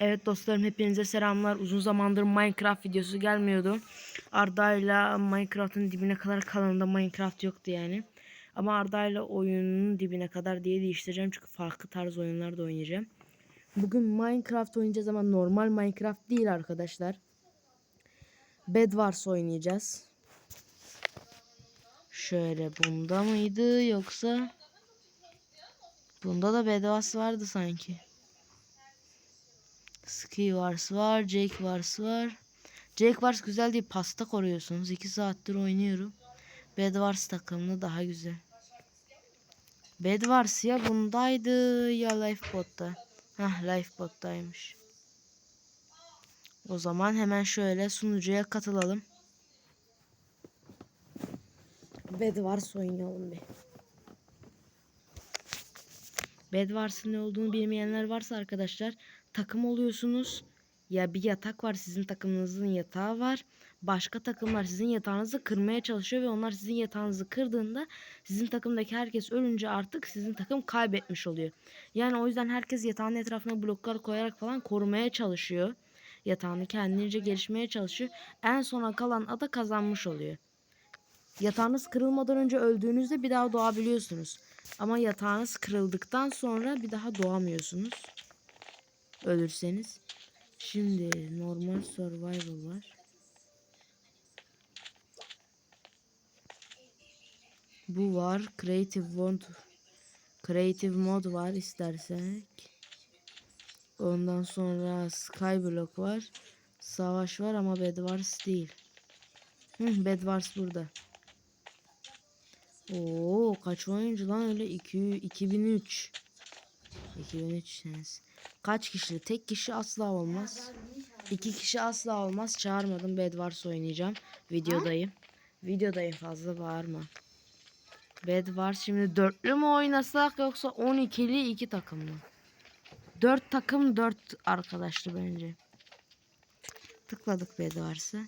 Evet dostlarım hepinize selamlar. Uzun zamandır Minecraft videosu gelmiyordu. Arda'yla Minecraft'ın dibine kadar kanalında Minecraft yoktu yani. Ama Arda'yla oyunun dibine kadar diye değiştireceğim. Çünkü farklı tarz oyunlar da oynayacağım. Bugün Minecraft oynayacağız ama normal Minecraft değil arkadaşlar. Bed Wars oynayacağız. Şöyle bunda mıydı yoksa... Bunda da Bed Wars vardı sanki. Ski Wars var. Jake Wars var. Jake Wars güzel değil. Pasta koruyorsunuz. 2 saattir oynuyorum. Bed Wars takımlı daha güzel. Bed Wars ya bundaydı ya Lifebot'ta. Hah Lifebot'taymış. O zaman hemen şöyle sunucuya katılalım. Bed Wars oynayalım bir. Bed Wars'ın ne olduğunu bilmeyenler varsa arkadaşlar takım oluyorsunuz. Ya bir yatak var sizin takımınızın yatağı var. Başka takımlar sizin yatağınızı kırmaya çalışıyor ve onlar sizin yatağınızı kırdığında sizin takımdaki herkes ölünce artık sizin takım kaybetmiş oluyor. Yani o yüzden herkes yatağın etrafına bloklar koyarak falan korumaya çalışıyor. Yatağını kendince gelişmeye çalışıyor. En sona kalan ada kazanmış oluyor. Yatağınız kırılmadan önce öldüğünüzde bir daha doğabiliyorsunuz. Ama yatağınız kırıldıktan sonra bir daha doğamıyorsunuz. Ölürseniz. Şimdi normal survival var. Bu var. Creative mod. Creative mod var istersek. Ondan sonra Skyblock var. Savaş var ama Bed Wars değil. Hı, Bed Wars burada. Oo kaç oyuncu lan öyle 2 2003. 2003 senesi. Kaç kişi? Tek kişi asla olmaz. İki kişi asla olmaz. Çağırmadım. Bed Wars oynayacağım. Videodayım. Videodayım fazla bağırma. Bed Wars şimdi dörtlü mü oynasak yoksa 12'li iki takım mı? Dört takım dört arkadaşlı bence. Tıkladık Bed Wars'a.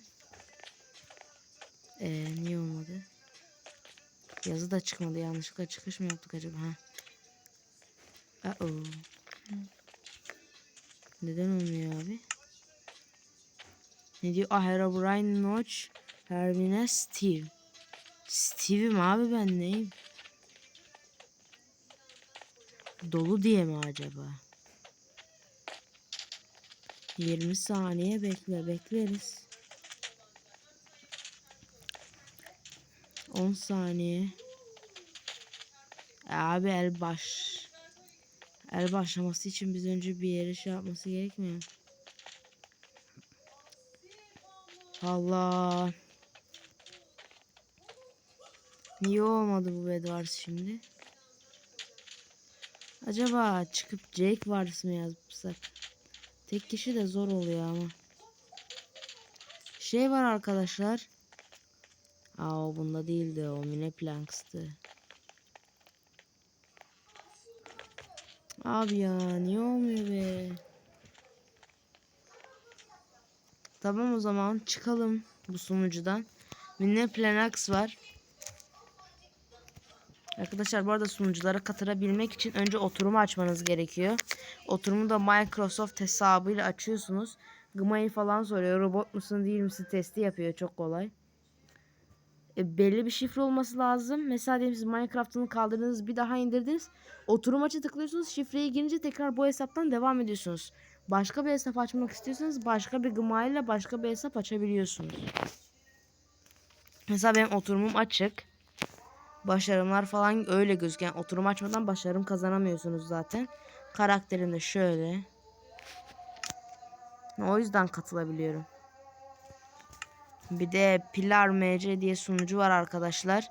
Ee, niye olmadı? Yazı da çıkmadı. Yanlışlıkla çıkış mı yaptık acaba? Ha. Uh -oh. Neden olmuyor abi? Ne diyor? Ah Herobrine Notch Hermine Steve. Steve'im abi ben neyim? Dolu diye mi acaba? 20 saniye bekle bekleriz. 10 saniye. Abi el baş. El başlaması için biz önce bir yere şey yapması gerekmiyor. Allah. Niye olmadı bu Bedwars şimdi? Acaba çıkıp Jake Wars mı yazsak? Tek kişi de zor oluyor ama. Şey var arkadaşlar. Aa o bunda değildi o Mine Planks'tı. Abi ya niye olmuyor be? Tamam o zaman çıkalım bu sunucudan. Mine Planax var. Arkadaşlar bu arada sunuculara katılabilmek için önce oturumu açmanız gerekiyor. Oturumu da Microsoft hesabıyla açıyorsunuz. Gmayı falan soruyor. Robot musun değil misin testi yapıyor. Çok kolay. E, belli bir şifre olması lazım. Mesela diyelim siz Minecraft'ını kaldırdınız bir daha indirdiniz. Oturum açı tıklıyorsunuz. Şifreyi girince tekrar bu hesaptan devam ediyorsunuz. Başka bir hesap açmak istiyorsanız başka bir gmayla başka bir hesap açabiliyorsunuz. Mesela benim oturumum açık. Başarımlar falan öyle gözüküyor. Yani oturum açmadan başarım kazanamıyorsunuz zaten. Karakterim de şöyle. O yüzden katılabiliyorum. Bir de Pilar MC diye sunucu var arkadaşlar.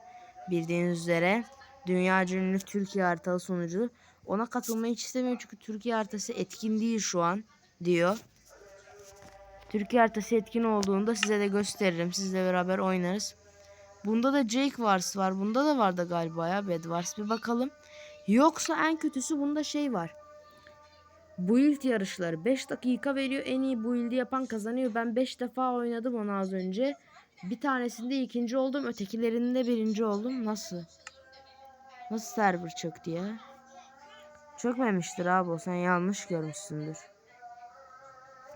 Bildiğiniz üzere. Dünya ünlü Türkiye haritalı sunucu. Ona katılmayı hiç istemiyorum çünkü Türkiye haritası etkin değil şu an diyor. Türkiye haritası etkin olduğunda size de gösteririm. Sizle beraber oynarız. Bunda da Jake Wars var. Bunda da vardı galiba ya Bed Wars. Bir bakalım. Yoksa en kötüsü bunda şey var. Build yarışları 5 dakika veriyor. En iyi build'i yapan kazanıyor. Ben 5 defa oynadım onu az önce. Bir tanesinde ikinci oldum. Ötekilerinde birinci oldum. Nasıl? Nasıl server çöktü ya? Çökmemiştir abi o. Sen yanlış görmüşsündür.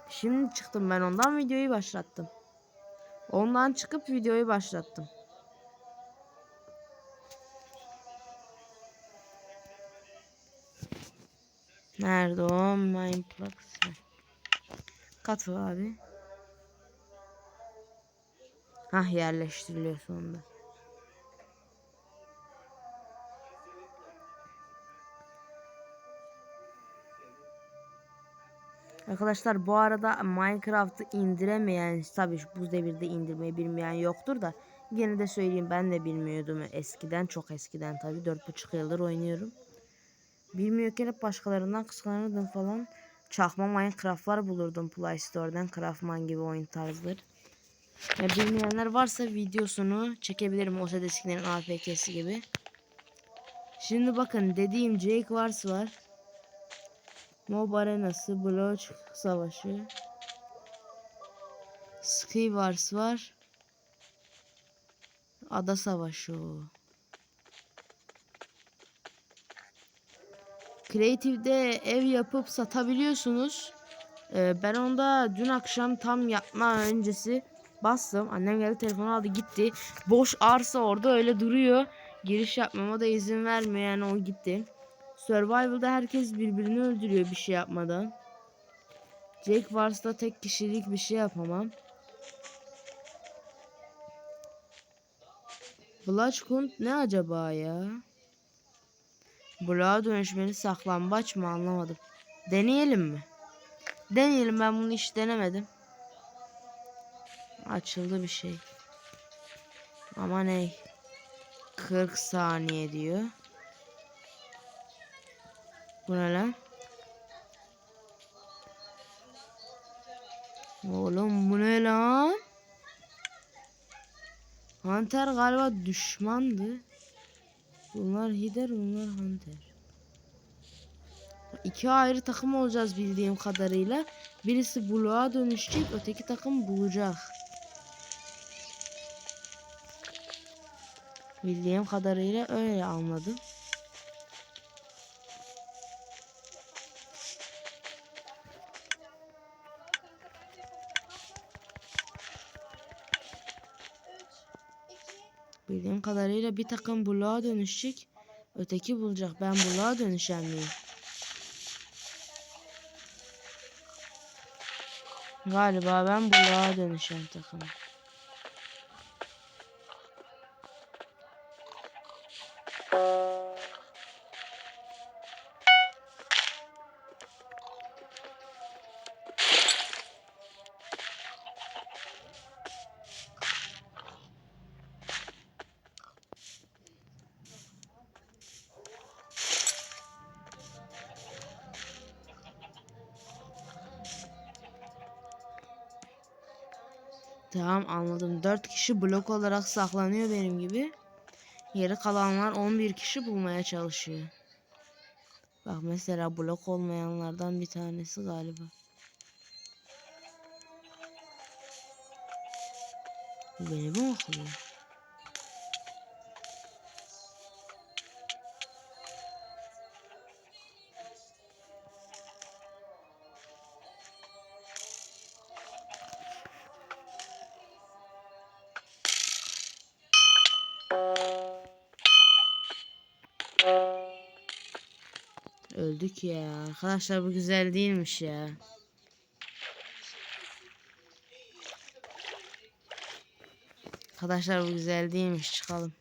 Şimdi çıktım ben ondan videoyu başlattım. Ondan çıkıp videoyu başlattım. Nerede o? Mindplex. Katıl abi. Hah yerleştiriliyor sonunda. Arkadaşlar bu arada Minecraft'ı indiremeyen tabii bu devirde indirmeyi bilmeyen yoktur da yine de söyleyeyim ben de bilmiyordum eskiden çok eskiden tabii 4,5 yıldır oynuyorum. Bilmiyorken hep başkalarından kıskanırdım falan. Çakma Minecraft'lar bulurdum Play Store'dan Craftman gibi oyun tarzları. Ya bilmeyenler varsa videosunu çekebilirim o eskilerin APK'si gibi. Şimdi bakın dediğim Jake Wars var. Mob Arenası, Bloch Savaşı. Ski Wars var. Ada Savaşı. Creative'de ev yapıp satabiliyorsunuz. Ee, ben onda dün akşam tam yatma öncesi bastım. Annem geldi telefonu aldı gitti. Boş arsa orada öyle duruyor. Giriş yapmama da izin vermiyor yani o gitti. Survival'da herkes birbirini öldürüyor bir şey yapmadan. Jake Wars'ta tek kişilik bir şey yapamam. Bloodhound ne acaba ya? Bloğa dönüşmeli saklambaç mı anlamadım. Deneyelim mi? Deneyelim ben bunu hiç denemedim. Açıldı bir şey. Ama ne? 40 saniye diyor. Bu ne lan? Oğlum bu ne lan? Hunter galiba düşmandı. Bunlar Hider, bunlar Hunter. İki ayrı takım olacağız bildiğim kadarıyla. Birisi Blue'a dönüşecek, öteki takım bulacak. Bildiğim kadarıyla öyle anladım. Kadarıyla bir takım buluğa dönüşecek. Öteki bulacak. Ben buluğa dönüşen miyim? Galiba ben buluğa dönüşen takım. Tamam anladım. 4 kişi blok olarak saklanıyor benim gibi. Geri kalanlar 11 kişi bulmaya çalışıyor. Bak mesela blok olmayanlardan bir tanesi galiba. Beni mi okuyor? Öldük ya. Arkadaşlar bu güzel değilmiş ya. Arkadaşlar bu güzel değilmiş. Çıkalım.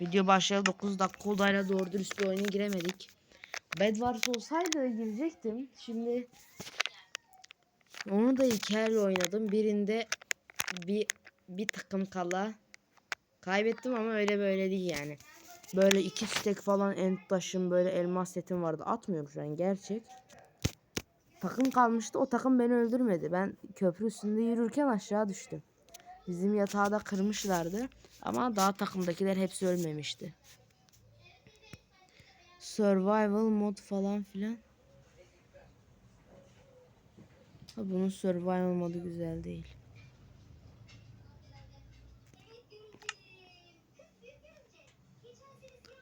Video başlayalı 9 dakika oldu hala doğru dürüst bir oyuna giremedik. Bed Wars olsaydı girecektim. Şimdi onu da iki el oynadım. Birinde bir bir takım kala kaybettim ama öyle böyle değil yani. Böyle iki stek falan end taşım böyle elmas setim vardı. Atmıyorum şu an gerçek. Takım kalmıştı. O takım beni öldürmedi. Ben köprü üstünde yürürken aşağı düştüm. Bizim yatağı da kırmışlardı. Ama daha takımdakiler hepsi ölmemişti. Survival mod falan filan. Ha, bunun survival modu güzel değil.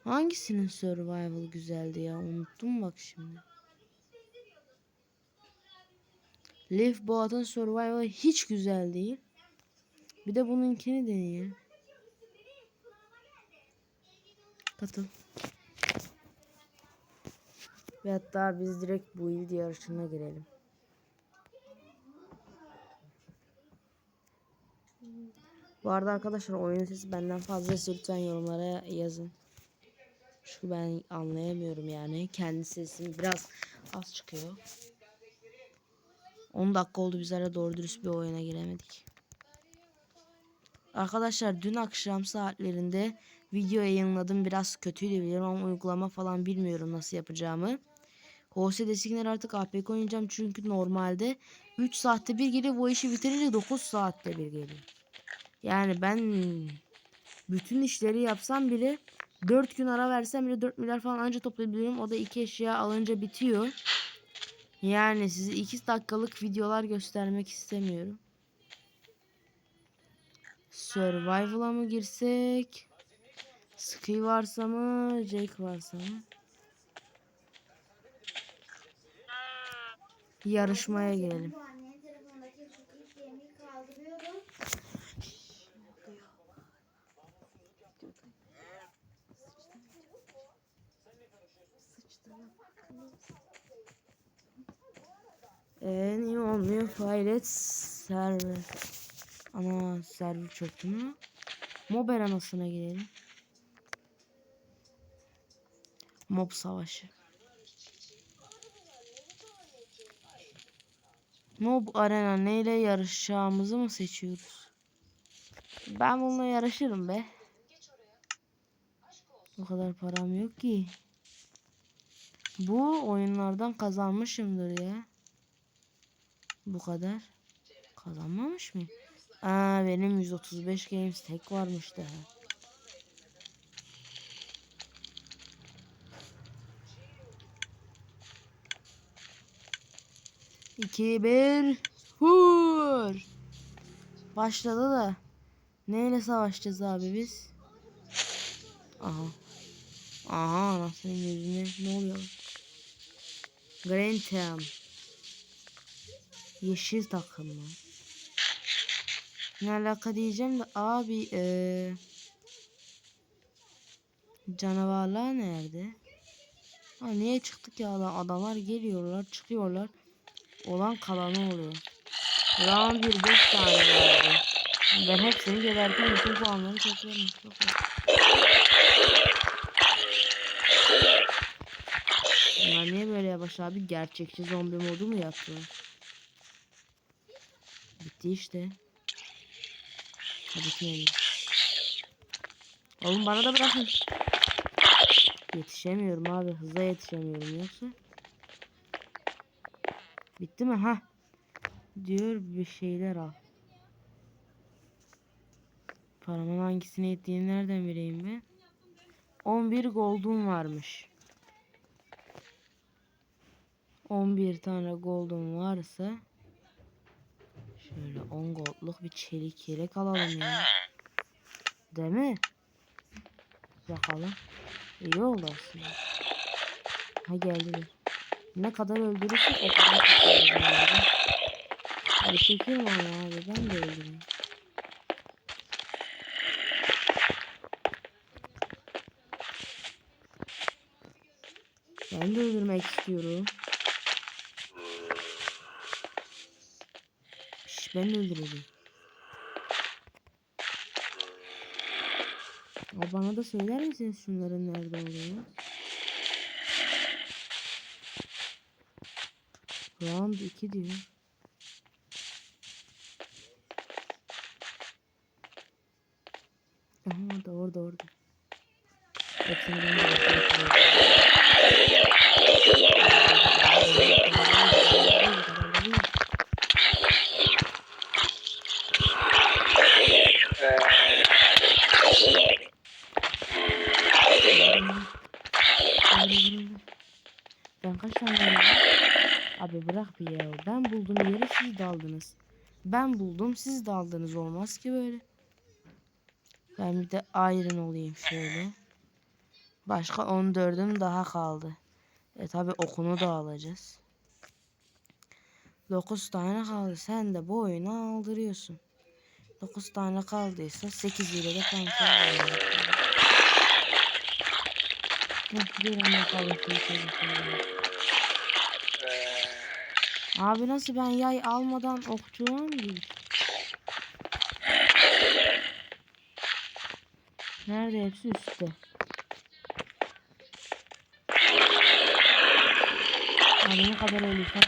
Hangisinin survival güzeldi ya? Unuttum bak şimdi. Leaf Boat'ın Survival hiç güzel değil. Bir de bununkini deneyelim. Katıl. Ve hatta biz direkt bu ildi yarışına girelim. Bu arada arkadaşlar oyun sesi benden fazla lütfen yorumlara yazın. Çünkü ben anlayamıyorum yani. Kendi sesim biraz az çıkıyor. 10 dakika oldu bizlere doğru dürüst bir oyuna giremedik. Arkadaşlar dün akşam saatlerinde video yayınladım. Biraz kötüydü biliyorum ama uygulama falan bilmiyorum nasıl yapacağımı. Hose Designer artık APK oynayacağım çünkü normalde 3 saatte bir geliyor bu işi bitirince 9 saatte bir geliyor. Yani ben bütün işleri yapsam bile 4 gün ara versem bile 4 milyar falan anca toplayabiliyorum. O da 2 eşya alınca bitiyor. Yani size 2 dakikalık videolar göstermek istemiyorum. Survival'a mı girsek? Ski varsa mı? Jake varsa mı? Yarışmaya girelim. Eee niye olmuyor? Failet server. Ana server çöktü mü? Mob arenasına girelim. Mob savaşı. Mob arena neyle yarışacağımızı mı seçiyoruz? Ben bununla yarışırım be. O kadar param yok ki. Bu oyunlardan kazanmışımdır ya. Bu kadar. Kazanmamış mı? Aa benim 135 games tek varmış daha. İki bir Hur. Başladı da. Neyle savaşacağız abi biz? Aha. Aha anasının gözüne ne oluyor? Grantham. Yeşil takım mı? Ne alaka diyeceğim de abi eee canavarlar nerede? Ha niye çıktık ya lan adamlar geliyorlar çıkıyorlar. Olan kalanı oluyor. Round bir beş tane vardı. Ben hepsini gebertim bütün puanları toplarım. Çok. Bunlar niye böyle yavaş abi? Gerçekçi zombi modu mu yaptılar? Bitti işte. Hadi gidelim. Oğlum bana da bırakın. Yetişemiyorum abi. Hıza yetişemiyorum yoksa. Bitti mi? Ha. Diyor bir şeyler al. Paramın hangisine yettiğini nereden bileyim ben? 11 gold'um varmış. 11 tane gold'um varsa şöyle 10 gold'luk bir çelik yelek alalım ya. Değil mi? Bakalım. İyi oldu aslında. Ha geldiler. Ne kadar öldürürsek o kadar çok. Hadi çekiyorum ama abi ben de öldüreyim. Ben de öldürmek istiyorum. Ben de öldüreceğim. Aa, bana da söyler misiniz şunların nerede olduğunu? Round 2 diyor. Aha orada orada orada. Hepsini ben de yapıyorum. Ben kaç tane aldım? Abi bırak bir ya. Ben buldum yeri siz daldınız. Ben buldum siz daldınız. Olmaz ki böyle. Ben bir de iron olayım şöyle. Başka 14'üm daha kaldı. E tabi okunu da alacağız. 9 tane kaldı. Sen de bu oyunu aldırıyorsun. 9 tane kaldıysa 8 ile de kontrol ediyorum. Heh, Gelin bakalım. Abi nasıl ben yay almadan mı girdim? Nerede hepsi üstte. Abi ne kadar ölürsem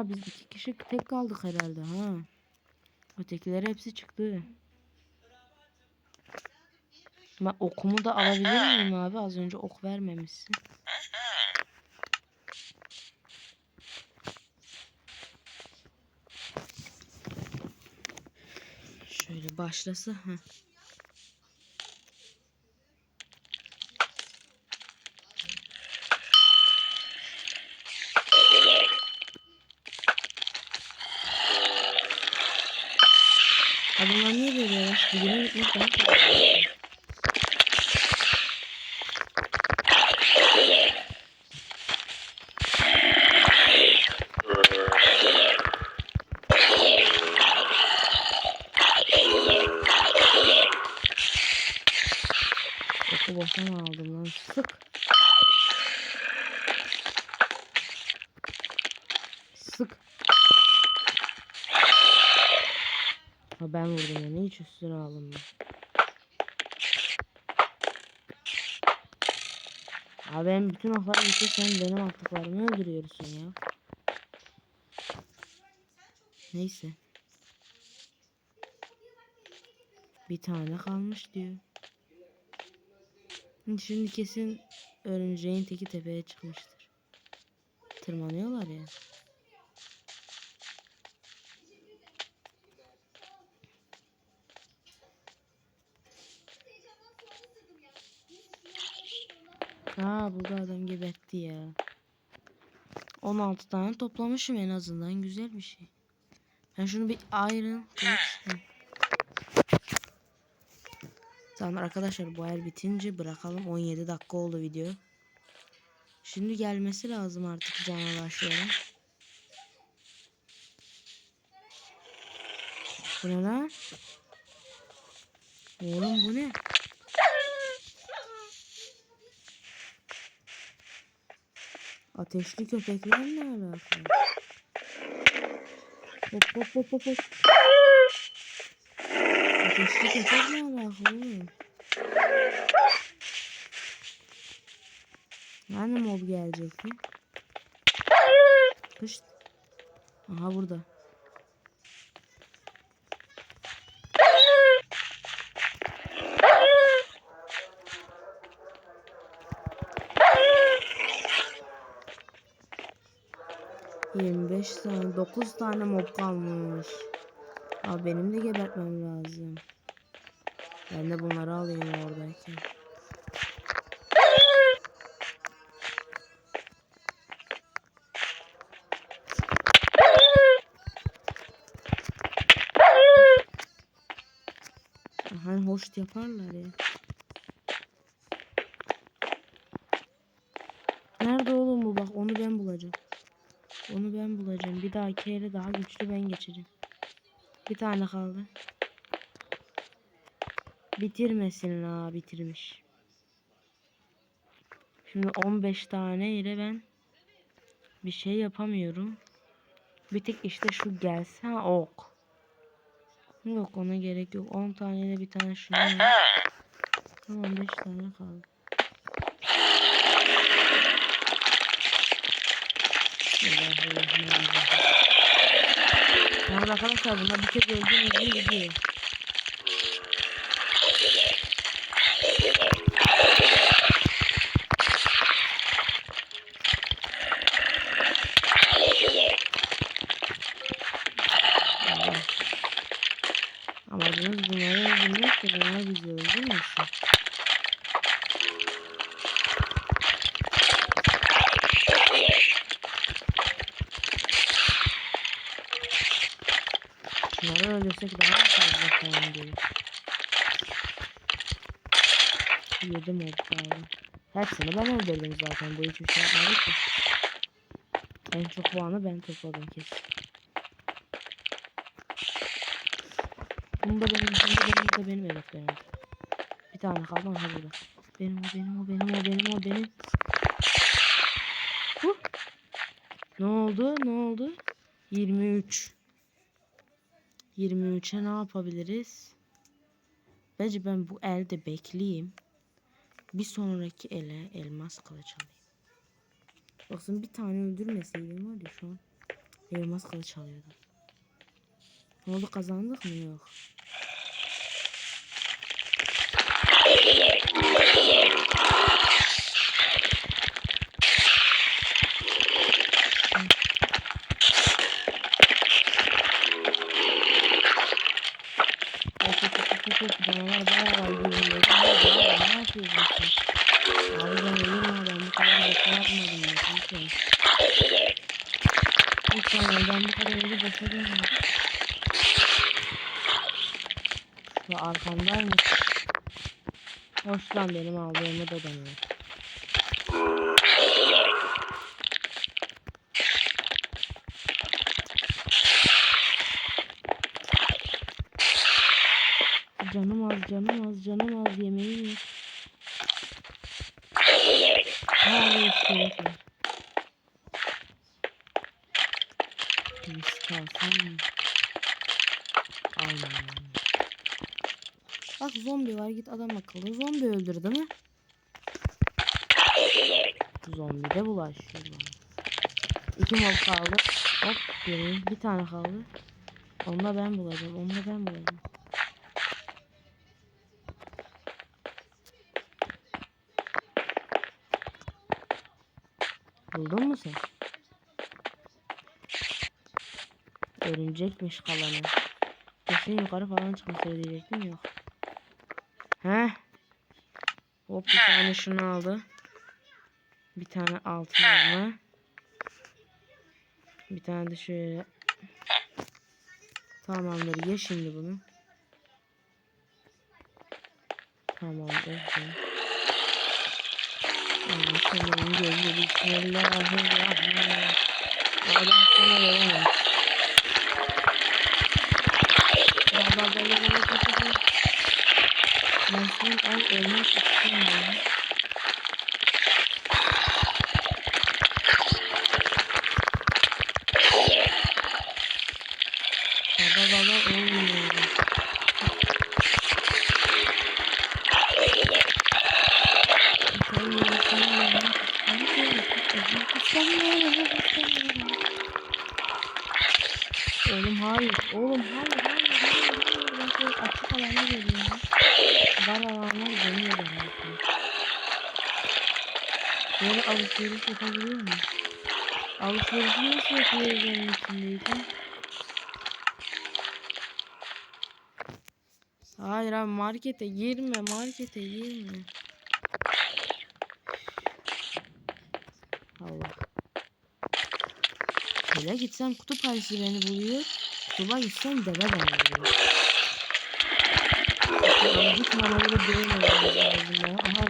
Ya biz iki kişi tek kaldık herhalde ha. Ötekiler hepsi çıktı. Ben okumu da alabilir miyim abi? Az önce ok vermemişsin. Şöyle başlasa. Heh. Abi bunlar niye böyle yavaş? Birine gitmek daha kolay. Oku boşuna aldım lan. Sık. Sık. Ha ben vurdum ya. Ne hiç üstüne aldım ben. Okları bitti sen benim attıklarımı öldürüyorsun ya. Neyse. Bir tane kalmış diyor. Şimdi kesin örümceğin teki tepeye çıkmıştır. Tırmanıyorlar ya. Aa burada adam gebertti ya. 16 tane toplamışım en azından güzel bir şey. Ben şunu bir iron. Tamam arkadaşlar bu ayar bitince bırakalım. 17 dakika oldu video. Şimdi gelmesi lazım artık cana başlayalım. Bu ne lan? Oğlum bu ne? Ateşli köpekler ne alaka? Hop hop hop hop hop. Ateşli köpek ne alaka oğlum? Hani mob gelecekti? Kış. Aha burada. Yirmi beş tane, dokuz tane mob kalmış. Abi benim de gebertmem lazım. Ben de bunları alayım oradayken. Hani hoş yaparlar ya. Nerede oğlum bu bak onu ben bulacağım. Onu ben Bir dahaki ele daha güçlü ben geçeceğim. Bir tane kaldı. Bitirmesin la bitirmiş. Şimdi 15 tane ile ben bir şey yapamıyorum. Bir tek işte şu gelse ok. Yok ona gerek yok. 10 tane de bir tane şunu. Tamam 5 tane kaldı. Bismillahirrahmanirrahim. Arkadaşlar bunlar bir kez öldüğünüz gibi gidiyor. Allah. Amacımız bunları öldürmek ki bunlar bizi öldürmesin. Onları öldürsek daha mı fazla puan gelir? Yedim o kaldı. Hepsini ben öldürdüm zaten. Bu hiçbir şey yapmadı ki. En çok puanı ben topladım kesin. Bunda benim, bunda benim, bunda benim evet benim. Bir tane kaldı ama burada. Benim o, benim o, benim o, benim o, benim. Huh. Ne oldu? Ne oldu? 23. 23'e ne yapabiliriz? Bence ben bu elde bekleyeyim. Bir sonraki ele elmas kılıç alayım. Baksın bir tane öldürmeseydim var ya şu an elmas kılıç alıyordum. Ne oldu kazandık mı? Yok. Of canavar bayağı var yürüyor. Ne yapıyorsun? Abi ben ha ben bu kadar boşa yapmadım ya lütfen. Lütfen ya, ben bu kadar ölü boşa. Şu arkamdaymış. Hoş lan benim aldığımı da demiyor. Canım az, canım az, canım az yemeğim yok. Hala iskelet var. Risk alsam mı? Aynen. Bak zombi var git adam akıllı. Zombi öldür değil mi? Zombi de bulaşıyor bana. İki mob kaldı. Hop göreyim. Bir tane kaldı. Onu da ben bulacağım. Onu da ben bulacağım. Buldun mu sen? Örümcekmiş kalanı. Kesin yukarı falan çıkmış diyecektim yok. He? Hop bir tane şunu aldı. Bir tane altın elma. Bir tane de şöyle. Tamamdır ye şimdi bunu. Tamamdır. Allah senin gözü bismillahirrahmanirrahim. Allah sana veremem. Bak bak bak bak bak bak bak. Ben senin ay ölmek istemiyorum. Baba baba olmuyor. Oğlum hayır. Oğlum hayır. Hayır. Hayır. Hayır. Ben şöyle açık alana geliyorum. Var alanlar dönüyor bana. Böyle alışveriş yapabiliyor muyum? Alışverişi nasıl onun içindeyken? Hayır abi markete girme markete girme. Allah. Şöyle gitsem kutup ayısı beni buluyor. Kutuba gitsem deve beni buluyor. Ben hiç manaları görmüyorum lazım bana. Aha.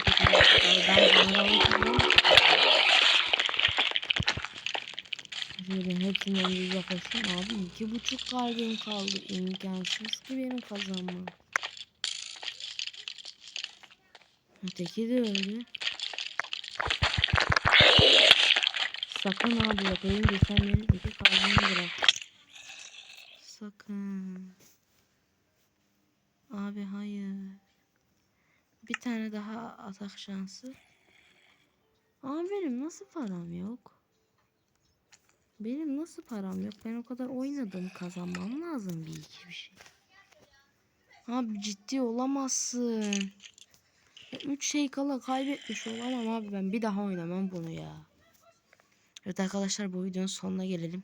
Ben manaları görmüyorum. Şöyle hepsinden bir yaklaştım. Abi iki buçuk kalbim kaldı. İmkansız ki benim kazanmam. Öteki de öldü. Sakın abi ölünce sen benim iki kalbimi bırak. Sakın. Abi hayır. Bir tane daha atak şansı. Ama benim nasıl param yok? Benim nasıl param yok? Ben o kadar oynadım. Kazanmam lazım bir iki bir şey. Abi ciddi olamazsın. Ya Üç şey kala kaybetmiş olamam abi ben. Bir daha oynamam bunu ya. Evet arkadaşlar bu videonun sonuna gelelim.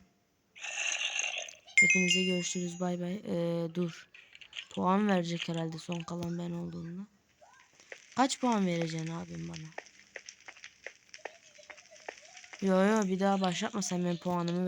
Hepinize görüşürüz. Bay bay. Ee, dur. Puan verecek herhalde son kalan ben olduğumda. Kaç puan vereceksin abim bana? Yo yo bir daha başlatma sen benim puanımı ver.